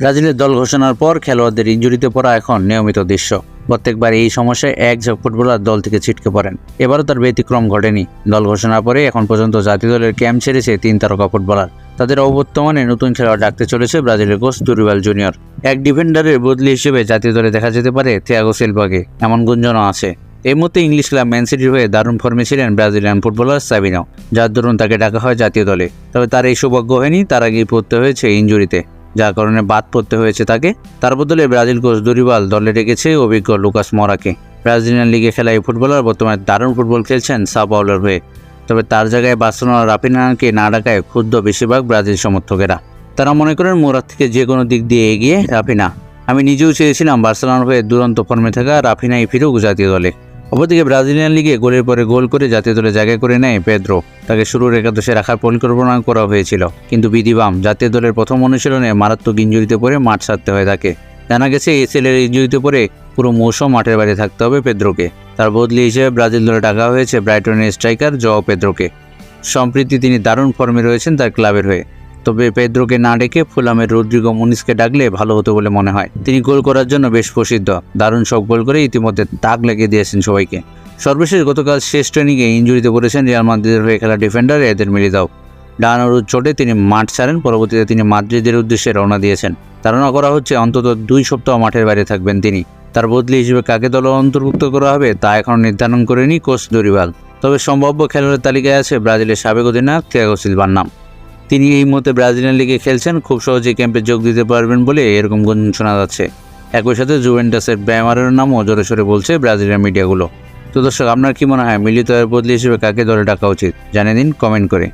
ব্রাজিলের দল ঘোষণার পর খেলোয়াড়দের ইঞ্জুরিতে পড়া এখন নিয়মিত দৃশ্য। প্রত্যেকবার এই সমস্যায় এক ঝাঁক ফুটবলার দল থেকে ছিটকে পড়েন। এবারও তার ব্যতিক্রম ঘটেনি। দল ঘোষণার পরে এখন পর্যন্ত জাতীয় দলের ক্যাম্প ছেড়েছে তিন তারকা ফুটবলার। তাদের অবর্তমানে নতুন খেলোয়াড় ডাকতে চলেছে ব্রাজিলের কোচ দুরিবাল জুনিয়র। এক ডিফেন্ডারের বদলি হিসেবে জাতীয় দলে দেখা যেতে পারে থিয়াগো সিলভাকে। এমন গুঞ্জনও আছে। এই মুহূর্তে ইংলিশ ক্লাব ম্যান সিটির হয়ে দারুণ ফর্মে ছিলেন ব্রাজিলিয়ান ফুটবলার সাবিনো। যার দরুন তাকে ডাকা হয় জাতীয় দলে। তবে তার এই সৌভাগ্য হয়নি, তার আগেই পড়তে হয়েছে ইঞ্জুরিতে। যার কারণে বাদ পড়তে হয়েছে তাকে। তার বদলে ব্রাজিল কোচ দুরিবাল দলে রেখেছে অভিজ্ঞ লুকাস মরাকে। ব্রাজিলিয়ান লিগে খেলা এই ফুটবলার বর্তমানে দারুণ ফুটবল খেলছেন সাপাউলার হয়ে। তবে তার জায়গায় বার্সেলোনা রাফিনাকে না ডাকায় ক্ষুদ্র বেশিরভাগ ব্রাজিল সমর্থকেরা। তারা মনে করেন মোরাত থেকে যে কোনো দিক দিয়ে এগিয়ে রাফিনা। আমি নিজেও চেয়েছিলাম বার্সেলোনার হয়ে দুরন্ত ফর্মে থাকা রাফিনাই ফিরুক জাতীয় দলে। অপরদিকে ব্রাজিলিয়ান লিগে গোলের পরে গোল করে জাতীয় দলে জায়গা করে নেয় পেদ্রো। তাকে শুরুর একাদশে রাখার পরিকল্পনা করা হয়েছিল। কিন্তু বিধিবাম জাতীয় দলের প্রথম অনুশীলনে মারাত্মক ইঞ্জুরিতে পড়ে মাঠ ছাড়তে হয় তাকে। জানা গেছে এসএলের ইঞ্জুরিতে পড়ে পুরো মৌসুম মাঠের বাইরে থাকতে হবে পেদ্রোকে। তার বদলি হিসেবে ব্রাজিল দলে ডাকা হয়েছে ব্রাইটনের স্ট্রাইকার জ পেদ্রোকে। সম্প্রতি তিনি দারুণ ফর্মে রয়েছেন তার ক্লাবের হয়ে। তবে পেদ্রোকে না ডেকে ফুলামের রদ্রিগো মুনিসকে ডাকলে ভালো হতো বলে মনে হয়। তিনি গোল করার জন্য বেশ প্রসিদ্ধ। দারুণ সব গোল করে ইতিমধ্যে তাক লাগিয়ে দিয়েছেন সবাইকে। সর্বশেষ গতকাল শেষ ট্রেনিংয়ে ইঞ্জুরিতে পড়েছেন রিয়াল মাদ্রিদের হয়ে খেলা ডিফেন্ডার এদের মিলিদাও। ডান অরুদ চোটে তিনি মাঠ ছাড়েন, পরবর্তীতে তিনি মাদ্রিদের উদ্দেশ্যে রওনা দিয়েছেন। ধারণা করা হচ্ছে অন্তত দুই সপ্তাহ মাঠের বাইরে থাকবেন তিনি। তার বদলি হিসেবে কাকে দল অন্তর্ভুক্ত করা হবে তা এখনও নির্ধারণ করেনি কোচ দরিবাল। তবে সম্ভাব্য খেলোয়াড়ের তালিকায় আছে ব্রাজিলের সাবেক অধিনায়ক থিয়াগো সিলভার নাম। তিনি এই মুহূর্তে ব্রাজিলিয়ান লিগে খেলছেন। খুব সহজেই ক্যাম্পে যোগ দিতে পারবেন বলে এরকম গুঞ্জন শোনা যাচ্ছে। একই সাথে জুভেন্টাসের ব্যামারের নামও জোরে সরে বলছে ব্রাজিলিয়ান মিডিয়াগুলো। তো দর্শক, আপনার কি মনে হয়, মিলিত বদলি হিসেবে কাকে দলে ডাকা উচিত? জানিয়ে দিন, কমেন্ট করে।